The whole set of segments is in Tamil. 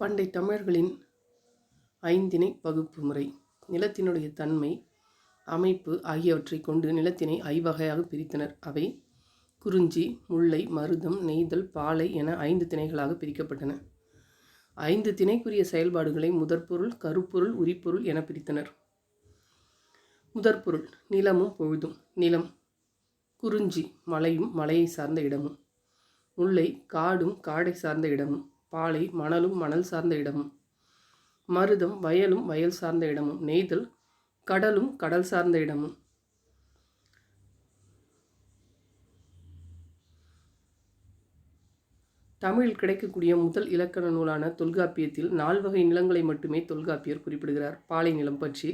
பண்டை தமிழர்களின் ஐந்திணை பகுப்பு முறை. நிலத்தினுடைய தன்மை அமைப்பு ஆகியவற்றை கொண்டு நிலத்தினை ஐவகையாக பிரித்தனர். அவை குறிஞ்சி முல்லை மருதம் நெய்தல் பாலை என ஐந்து திணைகளாக பிரிக்கப்பட்டன. ஐந்து திணைக்குரிய செயல்பாடுகளை முதற்பொருள் கருப்பொருள் உரிப்பொருள் என பிரித்தனர். முதற்பொருள் நிலமும் பொழுதும். நிலம் குறிஞ்சி மலையும் மலையை சார்ந்த இடமும். முல்லை காடும் காடை சார்ந்த இடமும். பாலை மணலும் மணல் சார்ந்த இடமும். மருதம் வயலும் வயல் சார்ந்த இடமும். நெய்தல் கடலும் கடல் சார்ந்த இடமும். தமிழில் கிடைக்கக்கூடிய முதல் இலக்கண நூலான தொல்காப்பியத்தில் நால்வகை நிலங்களை மட்டுமே தொல்காப்பியர் குறிப்பிடுகிறார். பாலை நிலம் பற்றி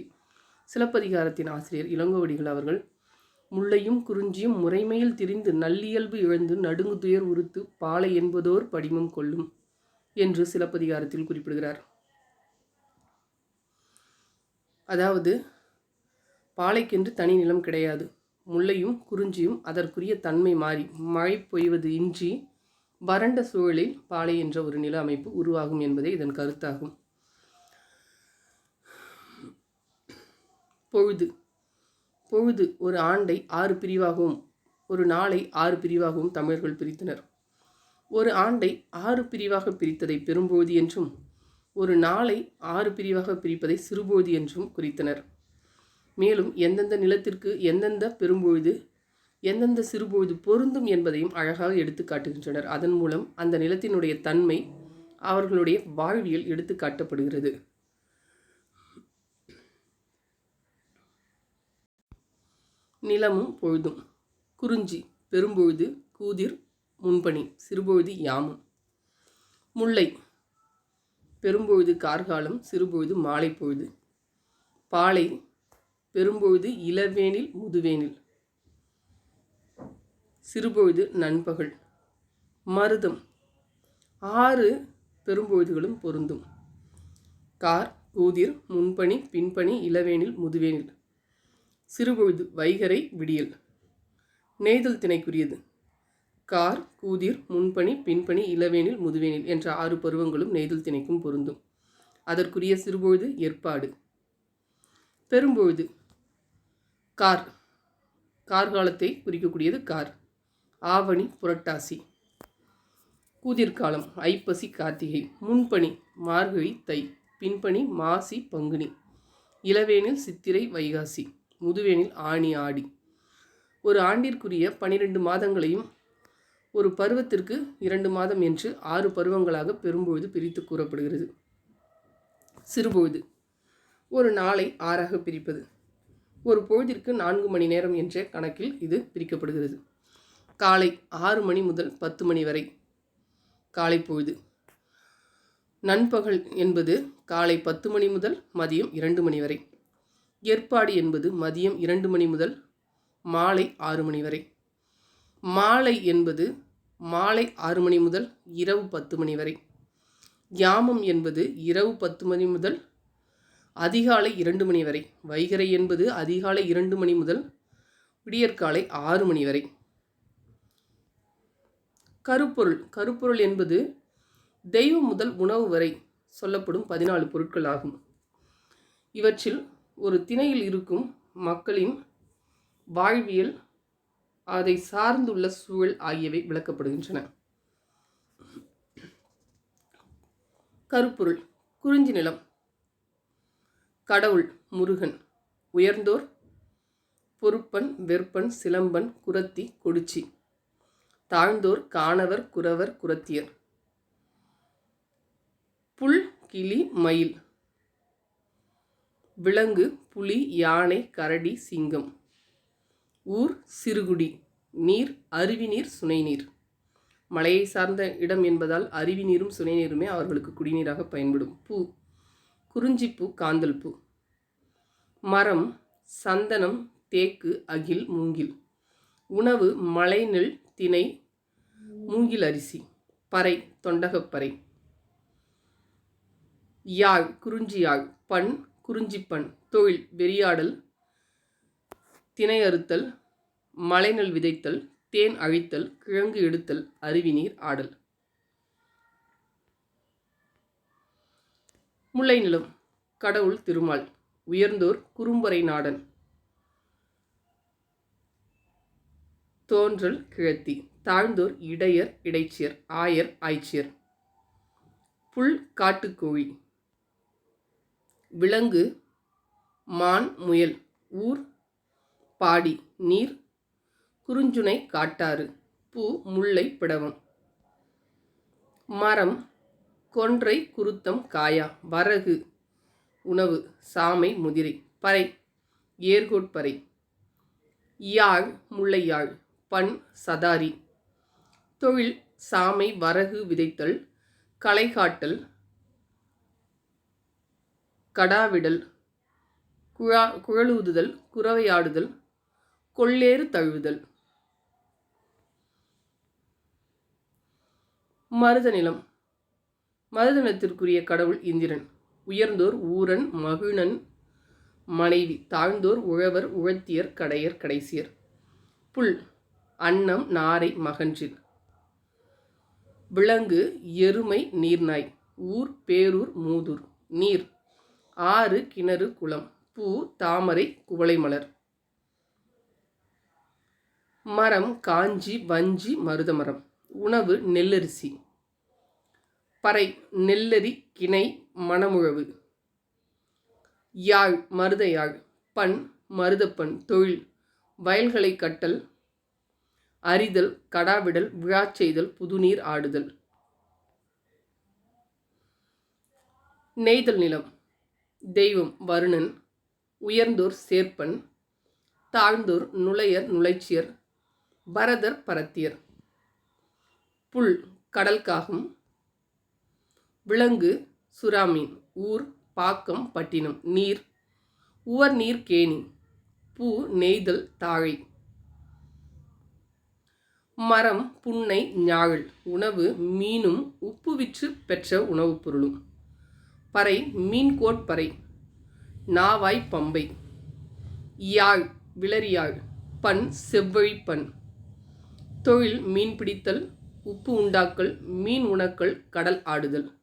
சிலப்பதிகாரத்தின் ஆசிரியர் இளங்கோவடிகள் அவர்கள் முள்ளையும் குறிஞ்சியும் முறைமையில் திரிந்து நல்லியல்பு இழந்து நடுங்கு துயர் உறுத்து பாலை என்பதோர் படிமம் கொள்ளும். என்று சிலப்பதிகாரத்தில் குறிப்பிடுகிறார். அதாவது பாலைக்கென்று தனி நிலம் கிடையாது. முல்லையும் குறிஞ்சியும் அதற்குரிய தன்மை மாறி மழை பொய்வது இன்றி வறண்ட சூழலில் பாலை என்ற ஒரு நில அமைப்பு உருவாகும் என்பதே இதன் கருத்தாகும். பொழுது. பொழுது ஒரு ஆண்டை ஆறு பிரிவாகவும் ஒரு நாளை ஆறு பிரிவாகவும் தமிழர்கள் பிரித்தனர். ஒரு ஆண்டை ஆறு பிரிவாக பிரித்ததை பெரும்போதி என்றும் ஒரு நாளை ஆறு பிரிவாக பிரிப்பதை சிறுபோதி என்றும் குறித்தனர். மேலும் எந்தெந்த நிலத்திற்கு எந்தெந்த பெரும்பொழுது எந்தெந்த சிறுபொழுது பொருந்தும் என்பதையும் அழகாக எடுத்து காட்டுகின்றனர். அதன் மூலம் அந்த நிலத்தினுடைய தன்மை அவர்களுடைய வாழ்வியல் எடுத்து காட்டப்படுகிறது. நிலமும் பொழுதும் குறிஞ்சி பெரும்பொழுது கூதிர் முன்பணி சிறுபொழுது யாமம். முல்லை பெரும்பொழுது கார்காலம் சிறுபொழுது மாலை பொழுது பாலை பெரும்பொழுது இளவேனில் முதுவேனில். சிறுபொழுது நண்பகல். மருதம் ஆறு பெரும்பொழுதுகளும் பொருந்தும். கார் ஊதிர் முன்பணி பின்பணி இளவேனில் முதுவேனில். சிறுபொழுது வைகரை விடியல். நெய்தல் திணைக்குரியது. கார் கூதிர் முன்பணி பின்பணி இளவேனில் முதுவேனில் என்ற ஆறு பருவங்களும் நெய்தல் திணைக்கும் பொருந்தும். அதற்குரிய சிறுபொழுது ஏற்பாடு. பெரும்பொழுது. கார். கார்காலத்தை குறிக்கக்கூடியது கார். ஆவணி புரட்டாசி. கூதிர்காலம் ஐப்பசி கார்த்திகை. முன்பணி மார்கழி தை. பின்பணி மாசி பங்குனி. இளவேனில் சித்திரை வைகாசி. முதுவேனில் ஆணி ஆடி. ஒரு ஆண்டிற்குரிய பனிரெண்டு மாதங்களையும் ஒரு பருவத்திற்கு இரண்டு மாதம் என்று ஆறு பருவங்களாக பெரும்பொழுது பிரித்து கூறப்படுகிறது. சிறுபொழுது. ஒரு நாளை ஆறாக பிரிப்பது. ஒரு பொழுதிற்கு நான்கு மணி நேரம் என்ற கணக்கில் இது பிரிக்கப்படுகிறது. காலை ஆறு மணி முதல் பத்து மணி வரை. காலை பொழுது. நண்பகல் என்பது காலை பத்து மணி முதல் மதியம் இரண்டு மணி வரை. ஏற்பாடு என்பது மதியம் இரண்டு மணி முதல் மாலை ஆறு மணி வரை. மாலை என்பது மாலை ஆறு மணி முதல் இரவு பத்து மணி வரை. யாமம் என்பது இரவு பத்து மணி முதல் அதிகாலை இரண்டு மணி வரை. வைகரை என்பது அதிகாலை இரண்டு மணி முதல் விடியற்காலை ஆறு மணி வரை. கருப்பொருள். கருப்பொருள் என்பது தெய்வம் முதல் உணவு வரை சொல்லப்படும் பதினாலு பொருட்கள் ஆகும். இவற்றில் ஒரு திணையில் இருக்கும் மக்களின் வாழ்வியல் அதை சார்ந்துள்ள சூழல் ஆகியவை விளக்கப்படுகின்றன. கருப்பொருள் குறிஞ்சி நிலம். கடவுள் முருகன். உயர்ந்தோர் பொறுப்பன் வெற்பன் சிலம்பன் குரத்தி கொடிச்சி. தாழ்ந்தோர் காணவர் குறவர் குரத்தியர். புல் கிளி மயில். விலங்கு புலி யானை கரடி சிங்கம். ஊர் சிறுகுடி. நீர் அருவி நீர் சுனை நீர். மலையை சார்ந்த இடம் என்பதால் அருவி நீரும் சுனை நீருமே அவர்களுக்கு குடிநீராக பயன்படும். பூ. குறிஞ்சிப்பூ காந்தல் பூ. மரம் சந்தனம் தேக்கு அகில் மூங்கில். உணவு மலைநெல் திணை மூங்கில் அரிசி. பறை தொண்டகப்பறை யாழ் குறிஞ்சி யாழ். பண் குறிஞ்சிப்பண் தொழில் வெறியாடல் திணை அறுத்தல் மலைநெல் விதைத்தல் தேன் அழித்தல் கிழங்கு எடுத்தல் அருவி நீர் ஆடல். முல்லை நிலம் கடவுள் திருமால் உயர்ந்தோர் குறும்பறை நாடன். தோன்றல் கிழத்தி தாழ்ந்தோர் இடையர் இடைச்சியர் ஆயர் ஆய்ச்சியர். புல் காட்டுக்கோழி. விலங்கு மான் முயல் ஊர் பாடி நீர் குறுஞ்சுனை காட்டாறு. பூ முல்லை பிடவம். மரம் கொன்றை குருத்தம் காயா. வரகு உணவு சாமை முதிரை. பறை ஏர்கோட்பறை யாழ் முல்லையாழ். பண் சதாரி. தொழில் சாமை வரகு விதைத்தல். களை காட்டல் கடாவிடல். குழா குழலூதுதல். குறவையாடுதல். கொள்ளேறு தழுவுதல். மருத நிலம். மருதனத்திற்குரிய கடவுள் இந்திரன். உயர்ந்தோர் ஊரன் மகிழன் மனைவி தாழ்ந்தோர் உழவர் உழத்தியர் கடையர் கடைசியர். புல் அன்னம் நாரை மகன்றில் விலங்கு எருமை நீர்நாய். ஊர் பேரூர் மூதூர். நீர் ஆறு கிணறு குளம். பூ தாமரை குவளை மலர். மரம் காஞ்சி வஞ்சி மருதமரம். உணவு நெல்லரிசி. பறை நெல்லரி கிணை மணமுழவு. யாழ் மருத யாழ் பண் மருதப்பண் தொழில் வயல்களை கட்டல் அரிதல் கடாவிடல் விழா செய்தல் புதுநீர் ஆடுதல். நெய்தல் நிலம் தெய்வம் வருணன் உயர்ந்தோர் சேர்ப்பன் தாழ்ந்தோர் நுழையர் நுழைச்சியர் பரதர் பரத்தியர். புல் கடல்காகும். விலங்கு சுறாமீன். ஊர் பாக்கம் பட்டினம். நீர். உவர் நீர் கேணி. பூ நெய்தல் தாழை. மரம் புன்னை ஞாழ் உணவு மீனும் உப்பு விற்று பெற்ற உணவுப் பொருளும். பறை மீன்கோட்பறை நாவாய் பம்பை. யாழ் விளரியாழ் பண் செவ்வழிப்பண் தொழில் மீன் பிடித்தல். உப்பு உண்டாக்கல் மீன் உணக்கல் கடல் ஆடுதல்.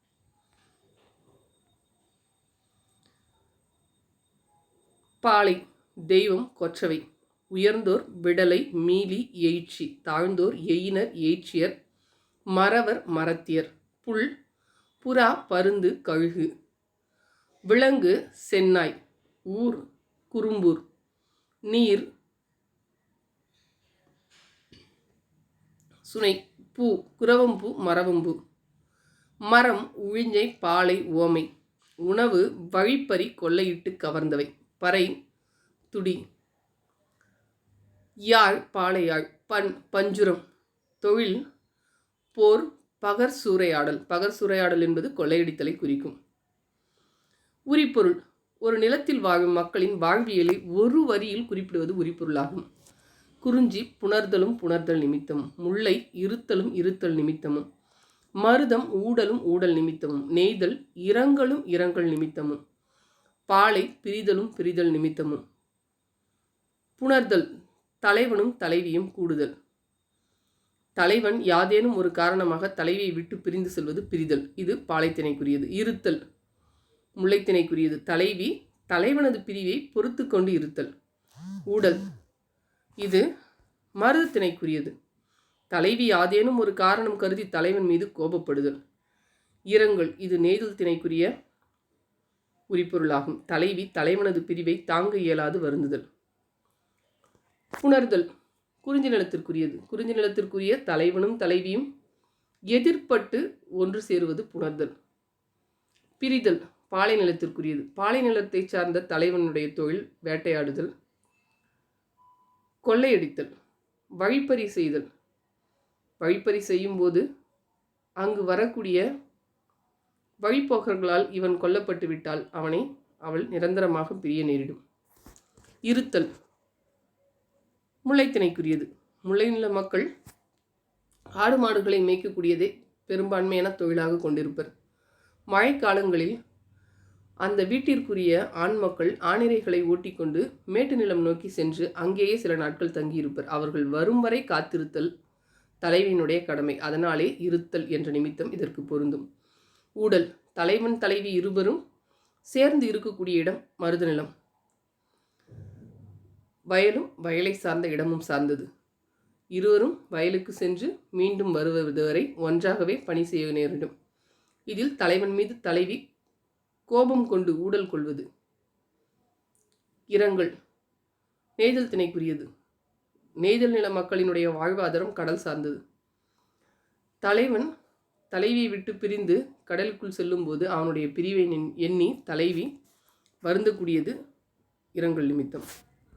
பாலை தெய்வம் கொற்றவை. உயர்ந்தோர் விடலை மீலி எயிற்சி தாழ்ந்தோர் எயினர் எயிற்சியர் மறவர் மரத்தியர் புல் புறா பருந்து கழுகு. விலங்கு சென்னாய். ஊர் குறும்பூர். நீர் சுனை. பூ குரவம்பூ மரவம்பூ. மரம் உழிஞ்சை பாலை ஓமை. உணவு வழிப்பறி கொள்ளையிட்டு கவர்ந்தவை. பறை துடி. யாழ் பாளையாழ் பண் பஞ்சுரம். தொழில் போர் பகர் சூறையாடல். பகர் சூறையாடல் என்பது கொள்ளையடித்தலை குறிக்கும். உரிப்பொருள். ஒரு நிலத்தில் வாழும் மக்களின் வாழ்வியலை ஒரு வரியில் குறிப்பிடுவது உரிப்பொருளாகும். குறிஞ்சி புணர்தலும் புணர்தல் நிமித்தமும் முல்லை இருத்தலும் இருத்தல் நிமித்தமும் மருதம் ஊடலும் ஊடல் நிமித்தமும் நெய்தல் இரங்கலும் இரங்கல் நிமித்தமும் பாலை பிரிதலும் பிரிதல் நிமித்தமும். புணர்தல் தலைவனும் தலைவியும் கூடுதல். தலைவன் யாதேனும் ஒரு காரணமாக தலைவியை விட்டு பிரிந்து செல்வது பிரிதல். இது பாலைத்தினைக்குரியது இருத்தல் முல்லைத்தினைக்குரியது தலைவி தலைவனது பிரிவை பொறுத்து கொண்டு இருத்தல். ஊடல் இது மருதத்தினைக்குரியது. தலைவி யாதேனும் ஒரு காரணம் கருதி தலைவன் மீது கோபப்படுதல். இரங்கல் இது நெய்தல் திணைக்குரிய உரிப்பொருளாகும். தலைவி தலைவனது பிரிவை தாங்க இயலாது வருந்துதல். புணர்தல் குறிஞ்சி நிலத்திற்குரியது. குறிஞ்சி நிலத்திற்குரிய தலைவனும் தலைவியும் எதிர்ப்பட்டு ஒன்று சேருவது புணர்தல். பிரிதல் பாலை நிலத்திற்குரியது. பாலை நிலத்தை சார்ந்த தலைவனுடைய தொழில் வேட்டையாடுதல். கொள்ளையடித்தல் வழிப்பறி செய்தல். வழிப்பறி செய்யும்போது அங்கு வரக்கூடிய வழிப்போக்கர்களால் இவன் கொல்லப்பட்டு விட்டால் அவனை அவள் நிரந்தரமாக பிரிய நேரிடும். இருத்தல் முல்லைத்தினைக்குரியது முல்லை நில மக்கள் ஆடு மாடுகளை மேய்க்கக்கூடியதே பெரும்பான்மையான தொழிலாக கொண்டிருப்பர். மழைக்காலங்களில் அந்த வீட்டிற்குரிய ஆண் மக்கள் ஆணிரைகளை ஓட்டிக்கொண்டு மேட்டு நிலம் நோக்கி சென்று அங்கேயே சில நாட்கள் தங்கியிருப்பர். அவர்கள் வரும் வரை காத்திருத்தல் தலைவியினுடைய கடமை. அதனாலே இருத்தல் என்ற நிமித்தம் இதற்கு பொருந்தும். ஊடல் தலைவன் தலைவி இருவரும் சேர்ந்து இருக்கக்கூடிய இடம் மருத நிலம். வயலும் வயலை சார்ந்த இடமும் சார்ந்தது. இருவரும் வயலுக்கு சென்று மீண்டும் வருவது வரை ஒன்றாகவே பணி செய்ய நேரிடும். இதில் தலைவன் மீது தலைவி கோபம் கொண்டு ஊடல் கொள்வது. இரங்கல். நெய்தல் திணைக்குரியது. நெய்தல் நில மக்களினுடைய வாழ்வாதாரம் கடல் சார்ந்தது. தலைவன் தலைவியை விட்டு பிரிந்து கடலுக்குள் செல்லும்போது அவனுடைய பிரிவை எண்ணி தலைவி வருந்தக்கூடியது இரங்கல் நிமித்தம்.